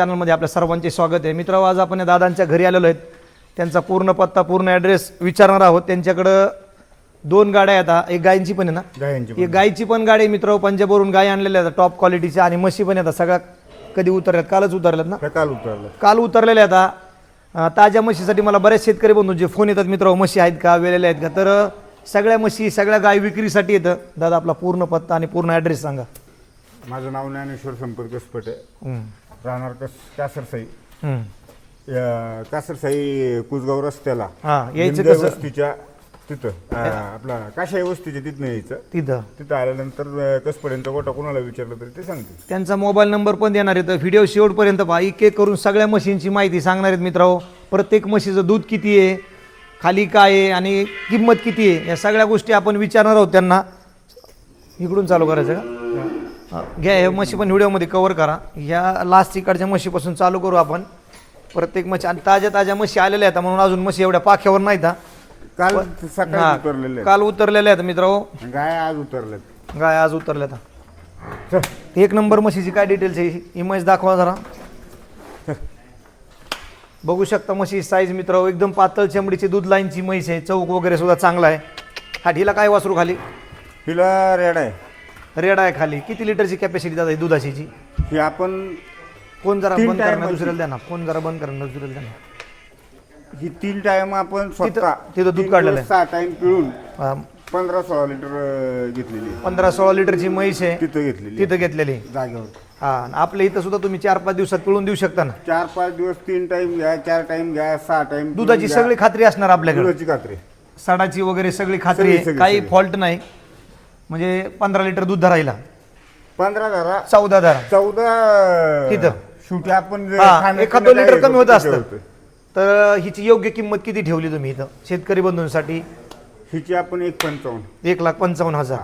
चॅनलमध्ये आपल्या सर्वांचे स्वागत आहे. मित्र आज आपण या दादांच्या घरी आलेलो आहेत. त्यांचा पूर्ण पत्ता पूर्ण ॲड्रेस विचारणार आहोत. त्यांच्याकडं दोन गाड्या आहेत. हा. एक गायींची पण आहे ना? गायांची एक गायीची पण गाडी आहे मित्र पंजाबवरून गाय आणलेल्या आहेत. टॉप क्वालिटीच्या आणि म्हशी पण येतात सगळ्या कधी उतरल्यात? कालच उतरल्यात ना? काल उतरलं. काल उतरलेल्या. अं, ताज्या म्हशीसाठी मला बरेच शेतकरी बंधूंचे फोन येतात मित्र म्हशी आहेत का वेलेल्या आहेत का? तर सगळ्या म्हशी सगळ्या गाय विक्रीसाठी येतं दादा आपला पूर्ण पत्ता आणि पूर्ण ॲड्रेस सांगा. माझं नाव ज्ञानेश्वर संपर्क स्पटे. हम्म. राहणार कस कासरसाई. या कासरसाई कुसगाव रस्त्याला. हा यायचं लिंबे कसं? वस्तीच्या तिथं अं, आपला काशाई वस्तीच्या तिथनं यायचं. तिथं. तिथं आल्यानंतर अं, कसपर्यंत गोटा कोणाला विचारलं तरी ते सांगते त्यांचा मोबाईल नंबर पण देणार आहे तर व्हिडिओ शेवटपर्यंत पहा. एक एक करून सगळ्या म्हशींची माहिती सांगणार आहेत मित्रांनो. प्रत्येक म्हशीचं दूध किती आहे खाली काय आहे आणि किंमत किती आहे या सगळ्या गोष्टी आपण विचारणार आहोत त्यांना. इकडून चालू करायचं का? घ्या हे म्हशी पण व्हिडिओमध्ये कवर करा. ह्या लास्ट इकडच्या म्हशीपासून चालू करू आपण. प्रत्येक म्हशी आणि ताज्या ताज्या म्हशी आलेल्या आहेत म्हणून अजून म्हशी एवढ्या पाख्यावर नाहीत हा. काल हा, सकाळी उतरलेले काल उतरलेल्या आहेत मित्रांनो. गाय आज उतरलेत. गाय आज उतरल्या आता चल. एक नंबर म्हशीची काय डिटेल्स आहे इमेज दाखवा जरा. बघू शकता म्हशी साईज मित्र एकदम पातळ चमडीची दूध लाईनची म्हैस आहे चौक वगैरे सुद्धा चांगला आहे. हा ढीला काय वासरू खाली? हिला रेड आहे. रेड आहे खाली. किती लिटरची कॅपॅसिटी दादा ही दुधाची ही आपण कोण जरा तीन बंद करणार. दुसऱ्याला द्या ना. कोण जरा बंद करणार दुसऱ्याला द्या ना. ही तीन टाइम आपण स्वतः तिथं दूध तीन काढलेलं दिवस सहा टाइम पिळून पंधरा सोळा लिटर अं, घेतलेली. आहे. पंधरा सोळा लिटरची म्हैस आहे. तिथं घेतलेली. आहे. तिथं घेतलेली. जागेवर. हा. आणि आपल्या इथं सुद्धा तुम्ही चार पाच दिवसात पिळून देऊ शकता ना. चार पाच दिवस तीन टाइम घ्या चार टाइम घ्या सहा टाइम दुधाची सगळी खात्री असणार आपल्याकडे. दुधाची खात्री. साडाची वगैरे सगळी खात्री सगळी- आहे. सगळी- काही सगळी. फॉल्ट नाही. म्हणजे पंधरा लिटर दूध धरायला. पंधरा धरा. चौदा धरा. चौदा तिथं. आपण जे हा एखाद लिटर कमी होत असतं. तर हिची योग्य किंमत किती ठेवली तुम्ही इथं? शेतकरी बंधूंसाठी? हिची आपण एक पंचावन्न. एक लाख पंचावन्न हजार.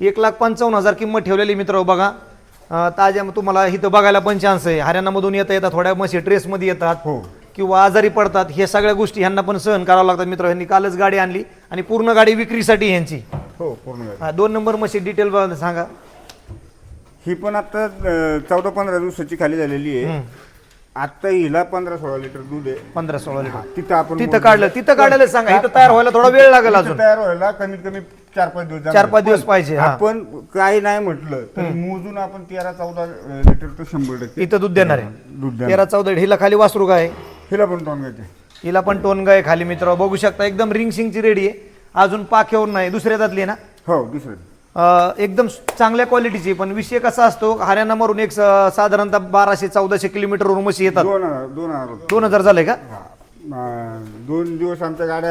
एक लाख पंचावन्न हजार किंमत ठेवलेली मित्र बघा. अं, ताज्या तुम्हाला इथं बघायला पण चान्स आहे. हरियाणामधून येता येतात थोड्या म्हशी ट्रेसमध्ये येतात. हो. किंवा आजारी पडतात हे सगळ्या गोष्टी ह्यांना पण सहन करावं लागतात. मित्र ह्यांनी कालच गाडी आणली आणि पूर्ण गाडी विक्रीसाठी यांची हो पूर्ण गाडी. हा, दोन नंबर म्हशी डिटेल सांगा. ही पण आता चौदा पंधरा दिवसाची खाली झालेली आहे. आता हिला पंधरा सोळा लिटर दूध आहे. पंधरा सोळा लिटर. तिथं आपण तिथं काढलं तिथं काढायला सांगा इथं तयार व्हायला थोडा वेळ लागेल अजून. तयार व्हायला कमीत कमी चार पाच दिवस चार. पाच दिवस पाहिजे, हा. आपण काही नाही म्हटलं तर मोजून आपण तेरा चौदा लिटर तर शंभर टक्के इथं दूध देणार आहे. दूध द्या तेरा चौदा हिला खाली वासरू काय? हिला पण टोंगायचे हिला पण टोन गाय खाली मित्र बघू शकता एकदम रिंग सिंगची रेडी आहे. अजून पाख्यावर नाही दुसऱ्या जातली आहे ना? हो दुसरं अं, एकदम चांगल्या क्वालिटीची पण विषय कसा असतो हरियाणावरून एक स- साधारणतः बाराशे चौदाशे किलोमीटरवरून म्हशी येतात. दोन हजार दोन हजार रुपये. दोन हजार झाले का? हा. दोन दिवस आमच्या गाड्या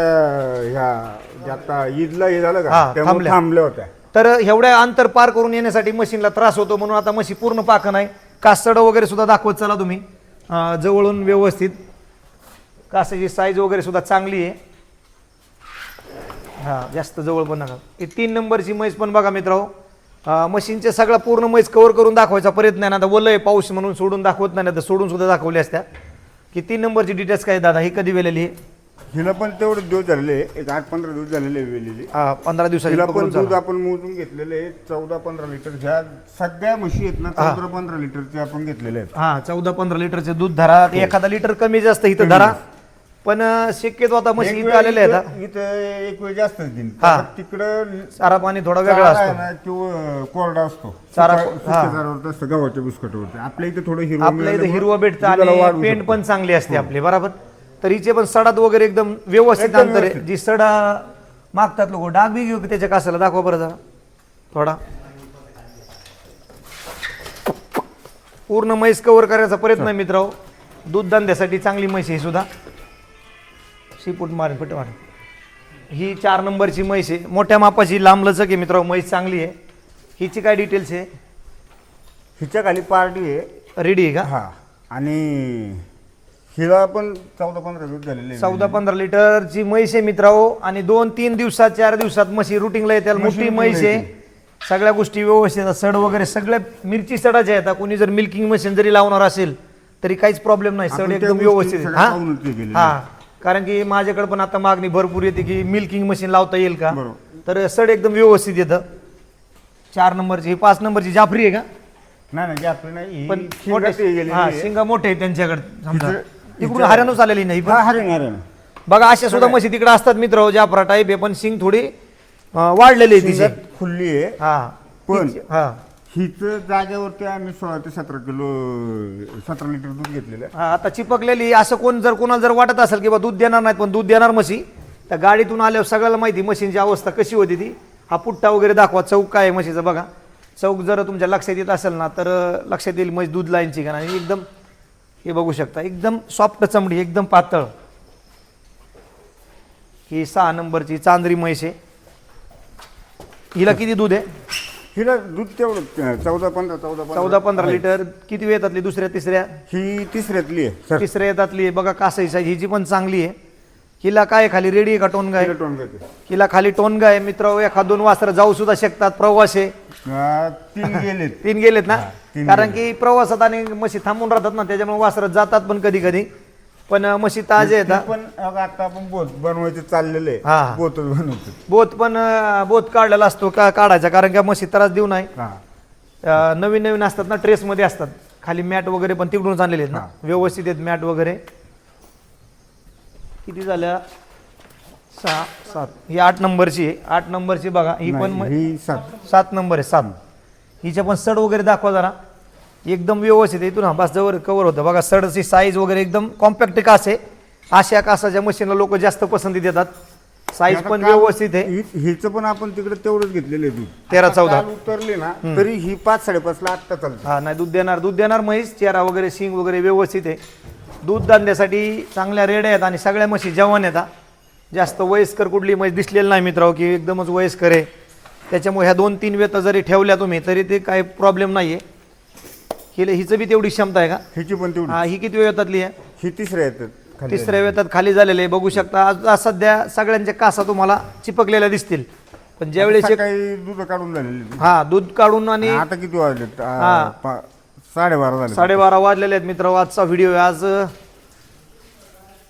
ह्या आता ईदला हे झालं हा, का त्यामुळे थांबल्या. थांबल्या होत्या. तर एवढ्या अंतर पार करून येण्यासाठी मशीनला त्रास होतो म्हणून आता म्हशी पूर्ण पाकं नाही. कासड वगैरे सुद्धा दाखवत चला तुम्ही. अं, जवळून व्यवस्थित. कासाची साईज वगैरे सुद्धा चांगली आहे? हा जास्त जवळ पण नका. ही तीन नंबरची म्हैस पण बघा मित्रांनो. मशीनचे सगळा पूर्ण म्हैस कव्हर करून दाखवायचा प्रयत्न आहे ना. आता वलय पाऊस म्हणून सोडून दाखवत नाही ना तर सोडून सुद्धा दाखवल्या असत्या. की तीन नंबरची डिटेल्स काय दादा? ही कधी वेलेली आहे? हिला पण तेवढे दिवस झालेले एक आठ पंधरा दिवस झालेले वेलेली. हा, पंधरा दिवसाची हिला पण पकडून दूध चाला. आपण मोजून घेतलेले आहे. चौदा पंधरा लिटर ह्या सगळ्या म्हशी आहेत ना चौदा पंधरा लिटरचे आपण घेतलेले आहेत. हा चौदा पंधरा लिटरचे दूध धरा. ते एखादा लिटर कमी जास्त इथं धरा. पण शक्यतो आता एक इथं वेळ आलेल्या आहेत हा. इथं इथं एक वेळ जास्त देईल हा. तिकडं चारा पाणी थोडा वेगळा चारा आहे असतो ना किंवा कोरडा असतो. चारा- सुका- सुक्या हा. चाऱ्यावर असतं गव्हाच्या बुसकटावरती. आपल्या इथे थोडं हिरवं आपल्या इथं मिळाल्यामुळं हिरवं भेटतं दुधाला आणि होऊ पेंट शकते. पण चांगली असते आपली बरोबर. तर हिचे पण सडात वगैरे एकदम व्यवस्थित एकदम अंतर आहे. व्यवस्थित. जी सडा मागतात लोक डाग बी घेऊ की त्याच्या कासाला? दाखवा बरं जरा. थोडा. पूर्ण म्हैस कव्हर करायचा प्रयत्न मित्र दूध धंद्यासाठी चांगली म्हैस आहे ही सुद्धा. शिपूट मारेन फट मारेन. ही चार नंबरची म्हैस आहे. मोठ्या मापाची लांब लचक आहे मित्र म्हैस चांगली आहे. हिची काय डिटेल्स आहे? हिच्या खाली पार्टी आहे. रेडी आहे का? हा. आणि हिला पण चौदा पंधरा दिवस झालेले. चौदा पंधरा लिटरची म्हैस आहे मित्रांनो. आणि दोन तीन दिवसात चार दिवसात म्हशी रुटिंगला म्हशी मोठी म्हैस आहे. येते. सगळ्या गोष्टी व्यवस्थित आहेत. सड वगैरे सगळ्या मिरची सडाच्या आहेत. कोणी जर मिल्किंग मशीन जरी लावणार असेल तरी काहीच प्रॉब्लेम नाही. सड आपण त्या एकदम गोष्टी व्यवस्थित आहे. सगळ्या हे? केलेलं हा. कारण की माझ्याकडे पण आता मागणी भरपूर येते की मिल्किंग मशीन लावता येईल का. तर सड एकदम व्यवस्थित येतं. चार नंबरची ही पाच नंबरची जाफरी आहे का? नाही नाही आपली नाही. पण मोठे. शिंगा मोठे आहे त्यांच्याकडे समजा. इकडून हरियाणाच आलेली नाही बघा अशा सुद्धा म्हशी तिकडे असतात मित्र जाफरा टाईप आहे पण शिंग थोडी वाढलेली आहे तिची. खुल्ली आहे. हा. पण- हा. हिच जागेवरती आम्ही सोळा ते सतरा किलो सतरा लिटर दूध घेतलेलं आहे. हा आता चिपकलेली असं कोण जर कोणाला जर वाटत असेल की बा दूध देणार नाहीत पण दूध देणार म्हशी तर गाडीतून आल्यावर सगळ्याला माहिती म्हशींची अवस्था कशी होती ती. हा पुट्टा वगैरे दाखवा चौक काय आहे म्हशीचं बघा. चौक जर तुमच्या लक्षात येत असेल ना तर अं, लक्षात येईल म्हशी दूध लाईनची का नाही. एकदम हे बघू शकता एकदम सॉफ्ट चमडी एकदम पातळ. ही सहा नंबरची चांदरी म्हैस आहे. हिला किती दूध आहे? हिला दूध तेवढं चौदा पंधरा चौदा चौदा पंधरा लिटर किती येतातली दुसऱ्या तिसऱ्या? ही तिसऱ्यातली आहे सर. तिसऱ्या येतातली आहे. बघा कासाई साईज हिची पण चांगली आहे. हिला काय खाली रेडी आहे का टोनगा आहे टोनगाची. हिला खाली टोनगा आहे मित्र एखाद दोन वासरं जाऊ सुद्धा शकतात प्रवास आहे. तीन गेलेत. तीन गेलेत ना? कारण की प्रवासात आणि म्हशी थांबून राहतात ना त्याच्यामुळे वासरं जातात पण कधी कधी पण म्हशी ताजे ती येतात पण अगं आता आपण बोत बनवायचे चाललेले हा, हा. बोतच बनवतो बोत पण अं, बोत काढलेला असतो का काढायचा कारण की म्हशी त्रास देऊ नये हा. अं, नवीन नवीन असतात ना ट्रेसमध्ये असतात. खाली मॅट वगैरे पण तिकडूनच आणलेले आहेत ना. व्यवस्थित आहेत मॅट वगैरे. किती झाल्या? सहा सात. ही आठ नंबरची आहे. आठ नंबरची बघा. ही पण नाही, म- ही सात. सात नंबर आहे सात. हिच्या पण सड वगैरे दाखवा जरा. एकदम व्यवस्थित आहे. इथून हा बस जवळ कवर होतं. बघा सडची साईज वगैरे एकदम कॉम्पॅक्ट कास आहे अशा कासाच्या मशीनला लोक जास्त पसंती देतात. साईज पण व्यवस्थित आहे. हिचं पण आपण तिकडे तेवढंच घेतलेलं आहे दूध. तेरा, चौदा. काल उतरली ना तरी ही पाच साडेपाच ला आत्ता चालते. हा नाही दूध देणार दूध देणार म्हैस चेहरा वगैरे शिंग वगैरे व्यवस्थित आहे. दूध दांड्यासाठी चांगल्या रेड्या आहेत आणि सगळ्या म्हशी जवान येतात जास्त वयस्कर कुठली म्हैस दिसलेली नाही मित्रांनो की एकदमच वयस्कर आहे. त्याच्यामुळे ह्या दोन तीन वेता जरी ठेवल्या तुम्ही तरी ते काही प्रॉब्लेम नाही आहे हिला हिचं बी तेवढी क्षमता आहे का? हिची पण तेवढी. हा ही किती वेतातली आहे ही तिसऱ्या येतात खाली तिसऱ्या वेतात खाली झालेले आहे. बघू शकता आज आज सध्या सगळ्यांच्या कासा तुम्हाला चिपकलेल्या दिसतील. पण ज्यावेळेस एक- काही दूध काढून झालेली. हा दूध काढून आणि आता किती वाजले हा. साडेबारा झाले. साडेबारा वाजलेले आहेत मित्र आजचा व्हिडिओ आज अं,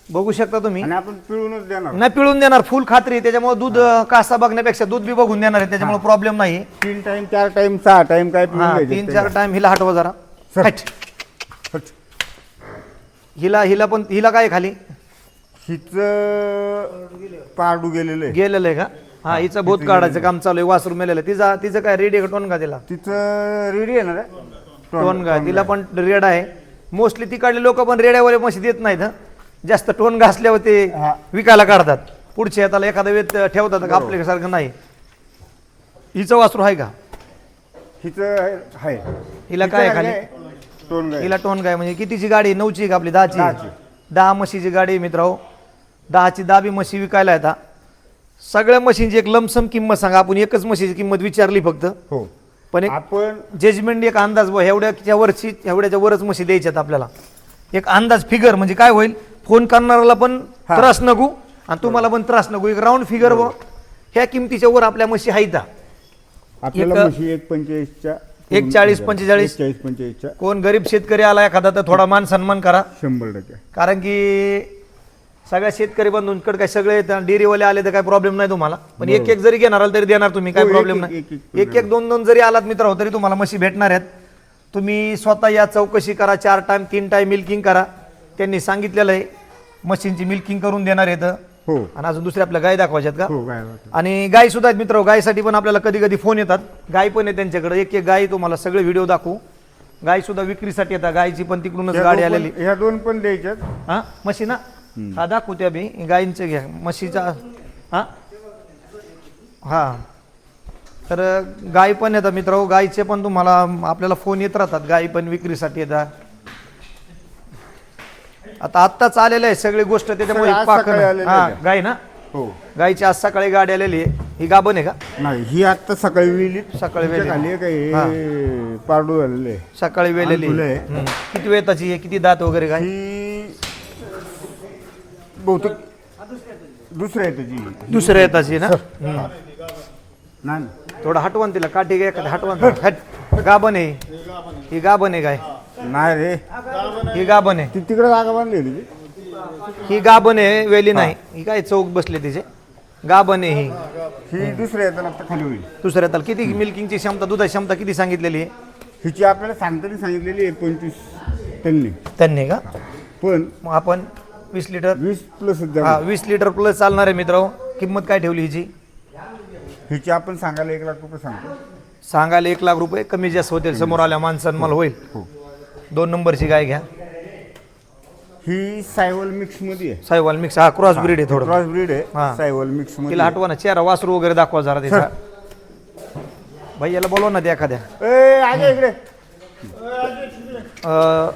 बघू शकता तुम्ही. आणि आपण पिळूनच देणार. नाही पिळून देणार फुल खात्री. आहे. त्याच्यामुळे दूध अं, कासा बघण्यापेक्षा दूध बी बघून देणार आहे. त्याच्यामुळे प्रॉब्लेम नाही तीन टाइम चार टाइम सहा टाइम काय हा तीन चार टाइम हिला हटवा जरा. हट. हट. हिला हिला पण हिला काय खाली? हिचं पारडू गेलेलं आहे. गेलेलं आहे का? हा हिचं भूत काढायचं काम चालू आहे वासरू मेलेलं आहे. तिचा तिचं काय रेडी आहे का टोन का तिला? तिचं रेडी आहे ना रे? टोन गा तिला पण रेड आहे. मोस्टली तिकडले लोक पण रेड्यावर म्हशी देत नाहीत हं. जास्त टोन घासल्यावर ते हा. विकायला काढतात. पुढच्या हाताला एखादा वेत ठेवतात का? आपल्यासारखं नाही. हिचं वासरू आहे का? हिचं आहे हिला काय हिचं खाली? टोन गाय. हिला टोन काय म्हणजे कितीची गाडी? आहे? नऊची का आपली? दहाची? दहाची. दहा म्हशीची गाडी आहे मित्रांनो. दहाची दहाबी म्हशी विकायला येतात सगळ्या म्हशींची एक लमसम किंमत सांगा. आपण एकच म्हशीची किंमत विचारली फक्त. हो. पण एक आपण जजमेंट एक अंदाज व एवढ्याच्या वरची एवढ्याच्या वरच म्हशी द्यायच्यात आपल्याला. एक अंदाज फिगर म्हणजे काय होईल? फोन करणाऱ्याला पण हा. त्रास नको आणि तुम्हाला पण त्रास नको एक राऊंड फिगर व ह्या किमतीच्या वर आपल्या म्हशी आहेत आपल्याला एक- म्हशी एक पंचेचाळीसच्या एक चाळीस, पंचेचाळीस. चाळीस पंचेचाळीसच्या कोण गरीब शेतकरी आला एखादा तर थोडा मान सन्मान करा. शंभर टक्के. कारण की सगळ्या शेतकरी बंधूंकडे काय सगळे डेअरीवाले आले तर काय प्रॉब्लेम नाही तुम्हाला. पण एक एक जरी घेणार आला तरी देणार तुम्ही काय हो, एक- प्रॉब्लेम एक- नाही. एक- एक- एक एक दोन दोन जरी आलात मित्र तरी तुम्हाला म्हशी भेटणार आहेत. तुम्ही स्वतः या चौकशी करा चार टाइम तीन टाइम मिल्किंग करा. त्यांनी सांगितलेलं आहे मशीनची मिल्किंग करून देणार आहेत. हो. आणि अजून दुसरे आपल्या गाय दाखवायच्यात का? हो. आणि गाय सुद्धा आहेत मित्र गायसाठी पण आपल्याला कधी कधी फोन येतात. गाय पण आहे त्यांच्याकडे. एक एक गाय तुम्हाला सगळे व्हिडिओ दाखवू. गाय सुद्धा विक्रीसाठी येतात. गायची पण तिकडूनच गाडी आलेली. ह्या दोन पण द्यायच्यात. हा? म्हशी ना? हा दाखवू त्या बी. गायींचे घ्या. म्हशीचा हा? हा. तर गाय पण येतात मित्र. गायचे पण तुम्हाला आपल्याला फोन येत राहतात. गाय पण विक्रीसाठी येतात. आता आत्ताच आलेलं आहे सगळी गोष्ट त्याच्यामुळे आज आलेलं हा आहे. गाय ना? हो. गायची आज सकाळी गाडी आलेली आहे. ही गाभण आहे का? नाही ही आता सकाळी विली सकाळी वेली. खाली आहे का हे पारडू झालेले आहे. सकाळी वेलेली फुलं आहे. हम्म. किती वेताची आहे? किती दात वगैरे काय? ही बहुतेक दुसऱ्या आहे त्याची. दुसऱ्या येताची ना? हम्म. नाही थोडं हटवण तिला. काठी घ्या एखादं हटवण. हट. गाभण आहे. ही गाभण आहे काय? नाही रे. ही गाभण आहे. ती तिकडे जागा बांधली होती ती. ही गाभण आहे वेली नाही. ही. काय चौक बसले तिचे? गाभण आहे ही. ही दुसऱ्या येताना आता खाली होईल. दुसऱ्या ताल किती मिल्किंगची क्षमता दुधाची क्षमता किती सांगितलेली आहे? हिची आपल्याला सांगताना सांगितलेली आहे पंचवीस टन्नी. त्यांनी का? पण मग आपण वीस लिटर वीस प्लस हा वीस लिटर प्लस चालणार आहे मित्र किंमत काय ठेवली हिची? हिची आपण सांगायला एक लाख रुपये सांगतो. सांगायला एक लाख रुपये. कमी जास्त होतील. समोर आल्या माणसांना मला होईल. हो. दोन नंबरची गाय घ्या. ही सायवल मिक्समध्ये आहे. सायवाल मिक्स. हा क्रॉस ब्रीड आहे थोडं. क्रॉस ब्रीड हा. आहे सायवल मिक्समध्ये तिला हटवा ना चेहरा वासरू वगैरे दाखवा जरा त्याचा भैयाला बोलवा ना त्या एखाद्या. ए आगे इकडे. अं,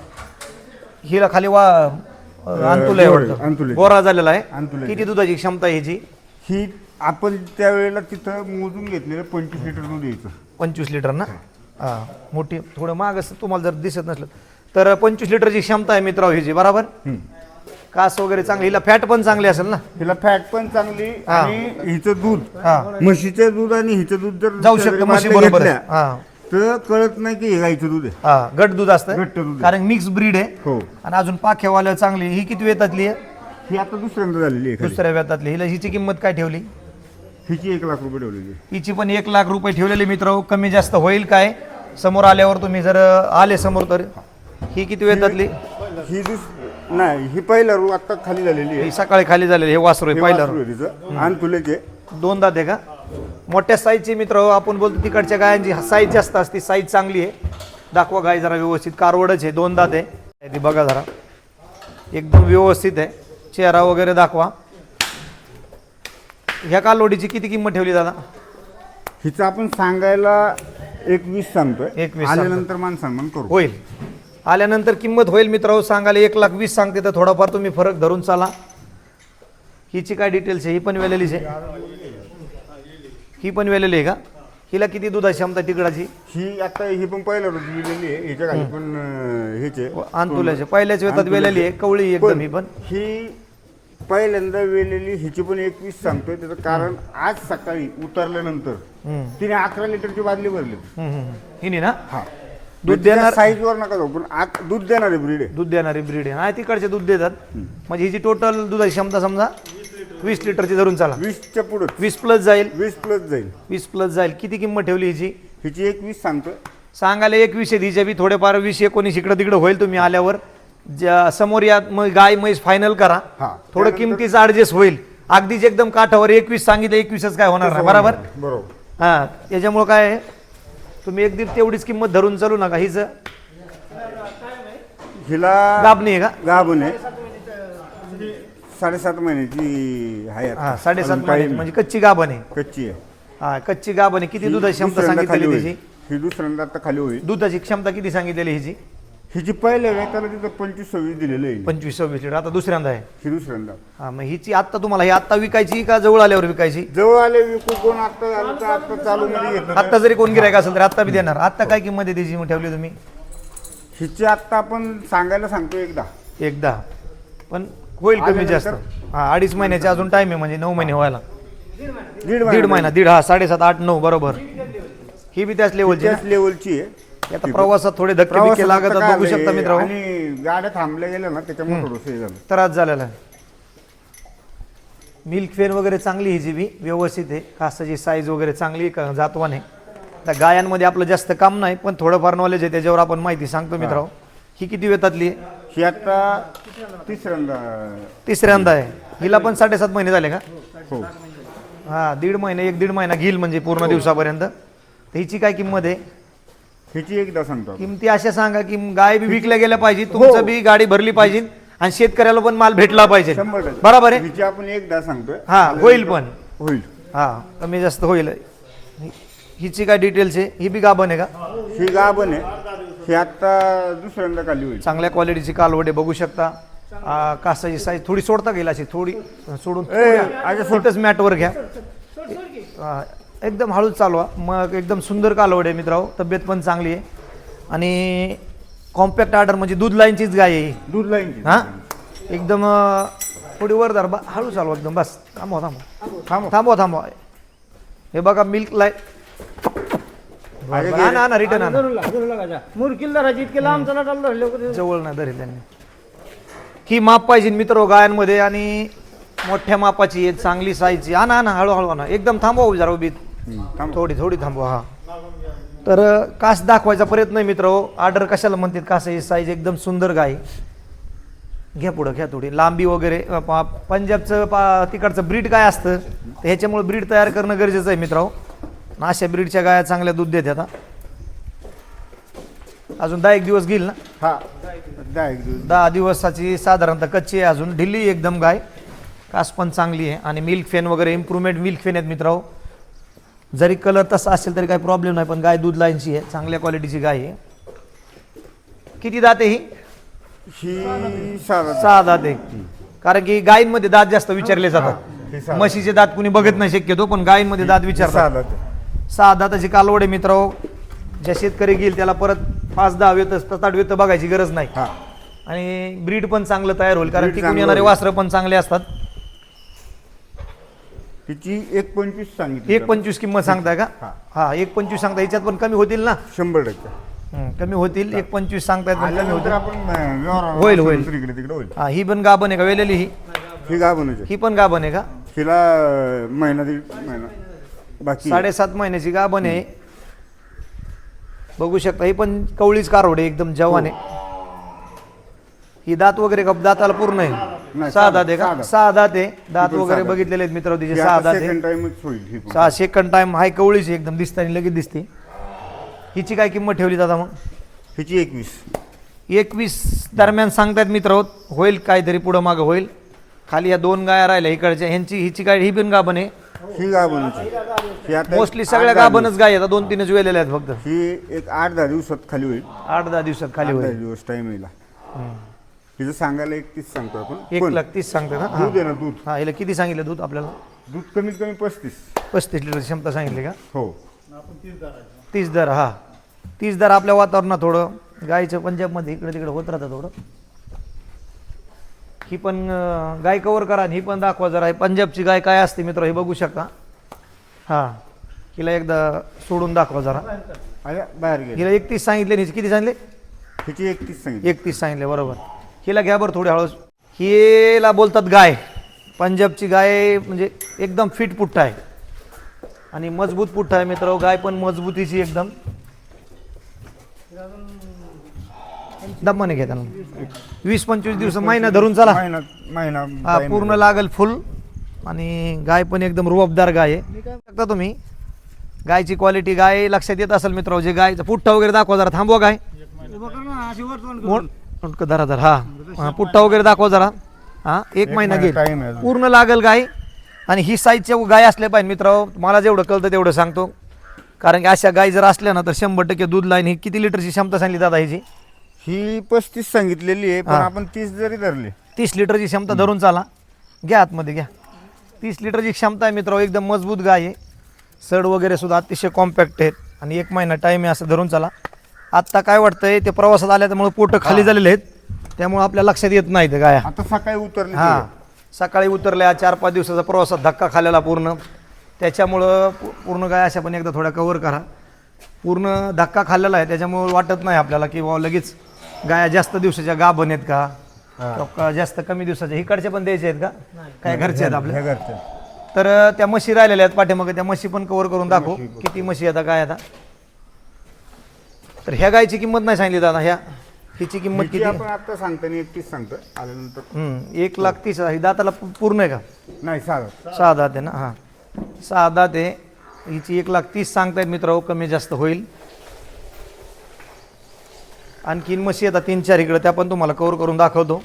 हिला खाली वा अंतुला गोरे, अंतुले. गोरा झालेला आहे. अंतुले. किती दुधाची क्षमता आहे ह्याची? ही आपण त्यावेळेला तिथं मोजून घेतलेलं पंचवीस लिटर दूध यायचं पंचवीस लिटर ना हा मोठी थोडं महाग असं तुम्हाला जर दिसत नसलं तर पंचवीस लिटरची क्षमता आहे मित्रांनो ह्याची बरोबर. कास वगैरे चांगली हिला फॅट पण चांगली असेल ना? हिला फॅट पण चांगली. आणि हिचं दूध हा. म्हशीचं दूध आणि हिचं दूध जर जाऊ शकतं म्हशी बरोबर घेतल्या, हा. तर कळत नाही की हे गाईचं दूध आहे. हा गट दूध असतं. घट्ट दूध आहे. कारण मिक्स ब्रीड आहे. हो. आणि अजून पाख्यावाल्या चांगली ही किती वेतातली आहे? ही आता दुसऱ्यांदा झालेली आहे खाली. दुसऱ्या वेतातली. हिला हिची किंमत काय ठेवली? हिची एक लाख रुपये ठेवलेली आहे. हिची पण एक लाख रुपये ठेवलेले मित्र कमी जास्त होईल काय? समोर आल्यावर तुम्ही जर आले समोर तर ही. किती वेतातली ही दुस नाही ही पहिला रू आता खाली झालेली आहे. ही सकाळी खाली झालेली हे वासरू आहे पहिलं तिचं. आणि तुलेचे दोन दात आहे का? मोठ्या साईजची मित्र आपण बोलतो तिकडच्या गायांची साईज जास्त असते साईज चांगली आहे. दाखवा गाय जरा व्यवस्थित कारवडच आहे दोन दात आहे ती बघा जरा. एकदम व्यवस्थित आहे. चेहरा वगैरे दाखवा. ह्या कालोडीची किती किंमत ठेवली दादा? हिचं आपण सांगायला एक वीस सांगतोय. 21 आल्यानंतर मान सन्मान करू. होईल. आल्यानंतर किंमत होईल मित्र सांगायला एक लाख वीस सांगते तर थोडाफार तुम्ही फरक धरून चाला. हिची काय डिटेल्स आहे? ही पण वेलेलीच आहे. ही पण वेलेली आहे का? हिला किती दुधाची क्षमता तिकडाची? ही आता ही पण पहिला रू दिलेली आहे. हिच्या खाली पण अं, हेचे आंतुल्याचे पहिल्याच वेतात वेलेली आहे. कवळी एकदम ही पण. ही पहिल्यांदा वेलेली हिची पण एकवीस सांगतोय. त्याचं कारण आज सकाळी उतरल्यानंतर तिने अकरा लिटरची बादली भरली. हिनी ना? हा. दूध देणार- साईज वर नका जाऊ पण आत दूध देणार आहे ब्रीड आहे. दूध देणारी ब्रीड आहे. नाही तिकडचे दूध देतात. म्हणजे हिची टोटल दुधाची क्षमता समजा वीस लिटरची धरून चाला. वीसच्या पुढं. वीस प्लस जाईल. वीस प्लस जाईल. वीस प्लस जाईल. किती किंमत ठेवली हिची? हिची एकवीस सांगतोय. सांगायला एक विषय हिच्या बी थोडेफार वीस एकोणीस इकडं तिकडं होईल तुम्ही आल्यावर. ज्या समोर या गाय म्हैस फायनल करा. हा. थोडं किमतीचं ऍडजस्ट होईल. अगदीच एकदम काठावर एकवीस सांगितलं एकवीसच काय होणार नाही. बरोबर? बरोबर. हा. याच्यामुळं काय आहे? तुम्ही एक दिवस तेवढीच किंमत धरून चालू नका. हिच हिला दाबणी आहे का? गाभण आहे. साडेसात महिन्याची आहे आता. हा साडेसात अजून काही महिने म्हणजे कच्ची गाभण आहे. कच्ची आहे. हा कच्ची गाभण आहे. किती दुधाची क्षमता दुसऱ्यांदा खाली सांगितलेली होईल. त्याची ही दुसऱ्यांदा आता खाली होईल. दुधाची क्षमता किती सांगितलेली हिची? हिची पहिल्या वेळेला तिथं पंचवीस सव्वीस दिलेलं आहे. पंचवीस सव्वीस लिटर आता दुसऱ्यांदा आहे. ही दुसऱ्यांदा. हा मग हिची आत्ता तुम्हाला ही आत्ता विकायची का जवळ आल्यावर विकायची? जवळ आले विकू कोण आता झालं तर आता चालू मध्ये घेतलं आत्ता जरी कोण गिरायक असेल तर आत्ता बी देणार. आत्ता काय किंमत आहे त्याची मग ठेवली तुम्ही? हिची आता आपण सांगायला सांगतो एकदा. एकदा. पण होईल कमी जास्त. हा अडीच महिन्याचे अजून टाइम आहे म्हणजे नऊ महिने व्हायला. दीड दीड महिना दीड हा साडेसात आठ नऊ बरोबर. ही बी त्याच लेवलची लेवलची आहे. आता प्रवासात थोडे धक्के काय बघू शकता मित्र आणि गाड्या थांबल्या गेल्या ना त्याच्यामुळे थोडंसं हे झालं. त्रास झालेला आहे. मिल्क फेन वगैरे चांगली ही जी बी व्यवस्थित आहे. कासाची साईज वगैरे चांगली जातवान आहे. त्या गायांमध्ये आपलं जास्त काम नाही पण थोडंफार नॉलेज आहे त्याच्यावर आपण माहिती सांगतो मित्र ही किती वेतातली ही आता तिसऱ्यांदा तिसऱ्यांदा आहे. हिला पण साडेसात महिने झाले का? हो. हा दीड महिने एक दीड महिना घेईल म्हणजे पूर्ण दिवसापर्यंत. तर हिची काय किंमत आहे? हिची एकदा सांगतो आपण. किमती अशा सांगा की गाय बी विकल्या गेल्या पाहिजे तुमचं बी गाडी भरली पाहिजे आणि शेतकऱ्याला पण माल भेटला पाहिजे. शंभर टक्के. बरोबर आहे? हिची आपण एकदा सांगतोय. हा होईल पण. होईल. हा कमी जास्त होईल. हि- हिची काय डिटेल्स आहे? ही बी गाभण आहे का? ही गाभण आहे. ही आता दुसऱ्यांदा खाली होईल. चांगल्या क्वालिटीची कालवडे बघू शकता. आ, कासाची साईज थोडी सोडता गेला अशी थोडी सोडून ए, अगं सोड. तिथंच मॅटवर घ्या. आ, एकदम हळूच चालवा मग एकदम सुंदर कालवड आहे मित्रांनो. तब्येत पण चांगली आहे. आणि कॉम्पॅक्ट ऑर्डर म्हणजे दूध लाईनचीच गाय आहे ही. दूध लाईनची. हा? एकदम अ, थोडी वर धर. बा हळू चालवा एकदम. बस. थांबवा थांबवा. थांब थांबवा थांबवा. हे बघा मिल्क लाईन आणा आणा रिटर्न आणा. धरून लाग, धरून लागायचा. मुरकील धरायची इतके लांब चला चाललं धरले होते. जवळ नाही धरेल त्यांनी ही माप पाहिजे मित्र गायांमध्ये आणि मोठ्या मापाची आहे चांगली साईजची आणा आणा हळूहळू आणा. एकदम थांबवा जरा उभी थोडी थोडी थांबवा हा. तर कास दाखवायचा प्रयत्न आहे मित्र ऑर्डर कशाला म्हणतात? कास ही साईज एकदम सुंदर गाय. घ्या पुढं घ्या थोडी. लांबी वगैरे पंजाबचं पा तिकडचं ब्रीड काय असतं? तर ह्याच्यामुळे ब्रीड तयार करणं गरजेचं आहे मित्रांनो. आणि अशा ब्रीडच्या गाया चांगल्या दूध देतात हा. अजून दहा एक दिवस घेईल ना? हा दहा एक दिवस. दहा दिवसाची साधारणतः कच्ची आहे अजून. ढिल्ली एकदम गाय. कास पण चांगली आहे. आणि मिल्क फेन वगैरे इम्प्रूव्हमेंट मिल्क फेन आहेत मित्रांनो. जरी कलर तसा असेल तरी काही प्रॉब्लेम नाही पण गाय दूध लाईनची आहे चांगल्या क्वालिटीची गाय आहे. किती दात आहे ही? ही सहा दात. आहे. कारण की गायींमध्ये दात जास्त विचारले हे जातात सहा. म्हशीचे दात कुणी बघत नाही शक्यतो पण गायींमध्ये दात विचारतात. ते. सहा दाताची कालवड आहे मित्रांनो ज्या शेतकरी घेईल त्याला परत पाच दहा वेत सात आठ वेत बघायची गरज नाही. हा. आणि ब्रीड पण चांगलं तयार होईल कारण Breed चांगलं येणारे होईल. वासरं पण चांगले असतात. तिची एक पंचवीस सांगितली एक पंचवीस किंमत सांगताय का? हा. हा एक पंचवीस सांगता याच्यात पण कमी होतील ना? शंभर टक्के. हं, कमी होतील एक पंचवीस सांगतायत पण कमी आल्यानंतर होतील. आपण अं, व्यवहार- होईल, होईल. तिकडे होईल. हा ही पण गाभण आहे का वेलेली ही? ही गाव ही पण गाभण आहे का? अं, महिना दीड महिना. बाकी साडेसात महिन्याची गाभण आहे. बघू शकता ही पण कवळीच कारवड आहे एकदम जवान आहे. ही दात वगैरे का दाताला पूर्ण आहे. नाही, सहा दात आहे सहा का? दात. सहा दात आहे दात पण वगैरे सहा दात. बघितलेले आहेत मित्र तिचे सहा दात आहे सेकंड टाइमच होईल ही पण. सहा सेकंड टाइम हाय कवळीची एकदम दिसतानी लगेच दिसते. हिची काय किंमत ठेवली दादा मग? हिची एकवीस. एकवीस दरम्यान सांगतायत मित्र होईल काहीतरी पुढं मागं होईल. खाली या दोन गाया राहिल्या इकडच्या. ह्यांची हिची काय ही पण गाभण आहे. ही ही आता मोस्टली सगळ्या आठ दहा गाभणच गाय आहेत. दोन तीनच वेलेल्या आहेत फक्त. दिवस. ही एक आठ दहा दिवसात खाली होईल. आठ दहा दिवसात खाली आठ दहा होईल. दिवस टाइम येईल. हिचं सांगायला एकतीस सांगतो आपण. एक पण लाख तीस सांगतात ना? दूध आहे ना दूध. हा हिला किती सांगितलं दूध आपल्याला? दूध कमीत कमी पस्तीस. पस्तीस लिटर क्षमता सांगितली का? हो. तीस दर हा. तीस दर आपल्या वातावरणात थोडं. गायचं पंजाबमध्ये इकडे तिकडे होत राहतं थोडं. ही पण अं, गाय कवर करा आणि ही पण दाखवा जरा. ही पंजाबची गाय काय असते मित्र हे बघू शकता? हा. हिला एकदा सोडून दाखवा जरा. बाहेर गेली. हिला एकतीस सांगितले आणि हिचे किती सांगितले? हिची एकतीस सांगितली. एकतीस सांगितले बरोबर. हिला घ्या बरं थोडी हळूच हिला बोलतात गाय. पंजाबची गाय म्हणजे एकदम फिट पुठ्ठा आहे. आणि मजबूत पुठ्ठा आहे मित्र गाय पण मजबूतीची एकदम. दमाने घ्या त्यांना. वीस पंचवीस दिवस महिना धरून चला. महिना महिना हा पूर्ण. लागल फुल. आणि गाय पण एकदम रुबाबदार गाय आहे. बघता तुम्ही? गायची क्वालिटी गाय लक्षात येत असेल मित्र जे गायचं पुठ्ठा वगैरे दाखवा जरा. थांबवा गाय. धरा धरा हा. हा पुठ्ठा वगैरे दाखवा जरा. हा एक महिना महिना घेईल. time आहे अजून. पूर्ण लागल गाय आणि ही साईजच्या गाय असल्या पाहिजे मित्र मला जेवढं कळतं तेवढं सांगतो. कारण की अशा गाय जर असल्या ना तर शंभर टक्के दूध लाईन ही किती लिटरची क्षमता सांगली दादा ह्याची ही पस्तीस सांगितलेली आहे पण हा. आपण तीस जरी धरली. तीस लिटरची क्षमता धरून चाला. घ्या आतमध्ये घ्या. तीस लिटरची क्षमता आहे मित्र एकदम मजबूत गाय आहे. सड वगैरे सुद्धा अतिशय कॉम्पॅक्ट आहेत. आणि एक महिना टाईम आहे असं धरून चाला. आत्ता काय वाटतंय ते प्रवासात आल्यामुळे पोटं खाली झालेले आहेत. त्यामुळे आपल्या लक्षात येत नाही ते गाया. आता सकाळी उतरली हां. सकाळी उतरल्या चार पाच दिवसाचा प्रवासात धक्का खाल्लेला पूर्ण. त्याच्यामुळं पू- पूर्ण गाय अशा पण एकदा थोड्या कवर करा. पूर्ण धक्का खाल्लेला आहे त्याच्यामुळं वाटत नाही आपल्याला की बाबा लगेच गाया जास्त दिवसाच्या गाभण आहेत का? किंवा का जास्त कमी दिवसाच्या इकडचे पण द्यायचे आहेत का? काय घरचे आहेत आपले? हे घरचं. तर अं, त्या म्हशी राहिलेल्या आहेत पाठीमागे त्या म्हशी पण कव्हर करून दाखव. किती म्हशी आता काय आता? तर ह्या गायची किंमत नाही सांगितली दादा ह्या हिची किंमत किती? आपण आता सांगताना एकतीस सांगतो. आल्यानंतर हम्म, एक लाख तीस हजार. ही दाताला पू- पूर्ण आहे का? नाही साधा सहा दात आहे ना हां. सहा दात आहे. हिची एक लाख तीस सांगतायत मित्र कमी जास्त होईल. आणखीन म्हशी आता तीन चार इकडं त्या पण तुम्हाला कवर करून दाखवतो.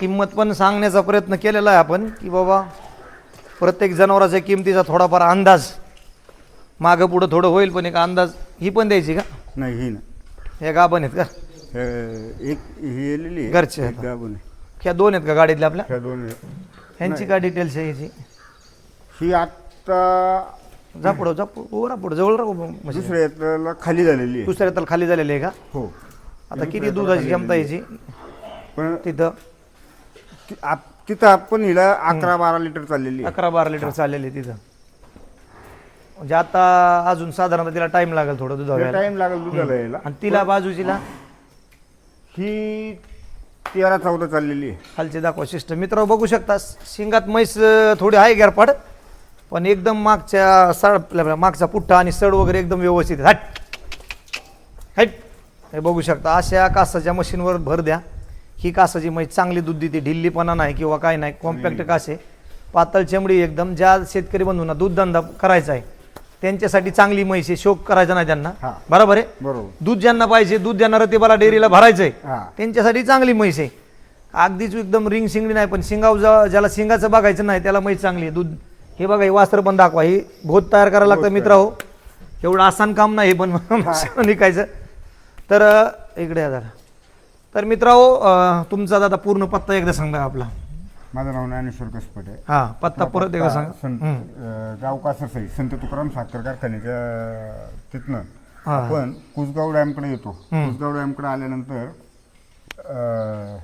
किंमत पण सांगण्याचा प्रयत्न केलेला आहे आपण की बाबा प्रत्येक जनावराच्या किमतीचा थोडाफार अंदाज मागं पुढं थोडं होईल पण एक अंदाज ही पण द्यायची का? नाही ही ना. ह्या गाभण आहेत का? हे- एक ही आहे. घरचे एक आता. गाभण आहे. ह्या दोन आहेत का गाडीतल्या आपल्या? ह्या दोन आहे. ह्यांची काय डिटेल्स आहे ह्याची ही आता जा पुढं जा पुढं जवळ राहू म्हणजे दुसऱ्या यात्रेला खाली झालेली आहे. दुसऱ्या तर खाली झालेली आहे का? हो. आता किती दुधाची क्षमता याची? पण तिथं? ति- आप- तिथं आपण हिला अकरा बारा लिटर चाललेली आहे. अकरा बारा लिटर चाललेली आहे तिथं. म्हणजे आता अजून साधारणतः तिला टाइम लागेल थोडं दुधाला टाइम लागेल दुधाला यायला. आणि तिला बाजूचीला? ही तेरा चौदा चाललेली आहे. खालचे दाखवा सिस्टम मित्र बघू शकता शिंगात म्हैस थोडी आहे गॅरपाड पण एकदम मागच्या सड मागचा पुठ्ठा आणि सड वगैरे एकदम व्यवस्थित. हट! हट! हे बघू शकता अशा कासाच्या मशीनवर भर द्या. ही कासाची म्हैस चांगली दूध देते ढिल्लीपणा नाही किंवा काय नाही कॉम्पॅक्ट कासे पातळ चमडी एकदम ज्या शेतकरी बंधूंना दूध धंदा करायचा आहे त्यांच्यासाठी चांगली म्हैस आहे. शोक करायचा नाही त्यांना. हा. बरोबर आहे? बरोबर. दूध ज्यांना पाहिजे दूध ज्यांना रतीबाला डेअरीला भरायचं आहे हा. त्यांच्यासाठी चांगली म्हैस आहे. अगदीच एकदम रिंग शिंगडी नाही पण शिंगाव ज्याला शिंगाचं बघायचं नाही त्याला म्हैस चांगली आहे. दूध. हे बघा हे वास्त्र पण दाखवा. ही भोत तयार करायला लागतं मित्र हो एवढं आसान काम नाही हे पण निकायचं तर अं, इकडे या जरा. तर मित्रांनो तुमचा दादा पूर्ण पत्ता एकदा सांगा आपला. माझं नाव ज्ञानेश्वर कसपटे हा पत्ता परत एकदा सांगा संत. अं, गाव कासरसाई संत तुकाराम साखर कारखान्याच्या तिथनं हा. आपण कुसगाव डॅमकडे येतो. कुसगाव डॅमकडे आल्यानंतर अं,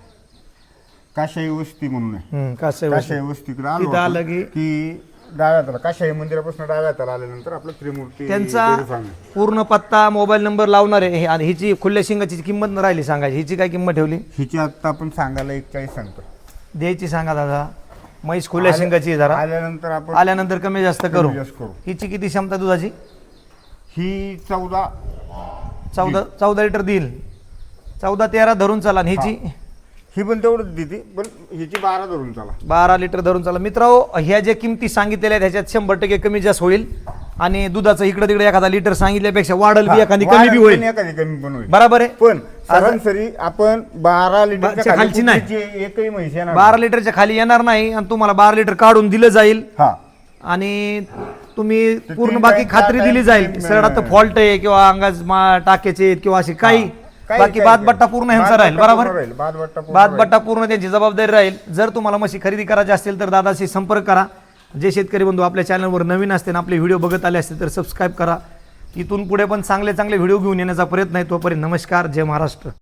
काशाई वस्ती म्हणून आहे हम्म, काशाई वस्तू? वस्तीकडे आलो तिथं आलं की- की डाव्या हाताला काशाई मंदिरापासून डाव्या हाताला आल्यानंतर आपलं त्रिमूर्ती त्यांचा आहे. पूर्ण पत्ता मोबाईल नंबर लावणार आहे हे- आणि हिची खुल्या शिंगाची किंमत न राहिली सांगायची हिची काय किंमत ठेवली हिची आत्ता आपण सांगायला एक चाळीस सांगतो द्यायची सांगा दादा. म्हैस खुल्या आल्या- शिंगाची आहे जरा. आल्यानंतर आपण आल्यानंतर कमी जास्त करू. कमी जास्त करू. हिची किती क्षमता दुधाची? ही चौदा. चौदा चौदा लिटर देईल. चौदा तेरा धरून चाला आणि हिची ही पण तेवढंच देते पण हिची बारा धरून चला. बारा लिटर धरून चाला. मित्रांनो ह्या ज्या किमती सांगितलेल्या आहेत ह्याच्यात शंभर टक्के कमी जास्त होईल. आणि दुधाचं इकडे तिकडे एखादा लिटर सांगितल्यापेक्षा वाढल बी एखादी कमी बी होईल. एखादी कमी पण होईल. बरोबर आहे? पण सरासरी आपण बारा लिटरच्या खालची नाही. एकही म्हैस येणार बारा लिटरच्या खाली येणार नाही आणि तुम्हाला बारा लिटर काढून दिलं जाईल. हा. आणि तुम्ही पूर्ण बाकी खात्री दिली जाईल. अं, फॉल्ट आहे किंवा अंगाज टाक्याचे किंवा असे काही. बाकी बादबट्टा पूर्ण ह्यांचा राहील बरोबर? बादबट्टा पूर्ण त्यांची जबाबदारी राहील. जर तुम्हाला म्हशी खरेदी करायची असतील तर दादाशी संपर्क करा. जे शेतकरी बंधू आपल्या चॅनलवर नवीन असते आणि आपले व्हिडिओ बघत आले असतील तर सबस्क्राईब करा. इथून पुढे पण चांगले चांगले व्हिडिओ घेऊन येण्याचा प्रयत्न आहे तोपर्यंत नमस्कार जय महाराष्ट्र.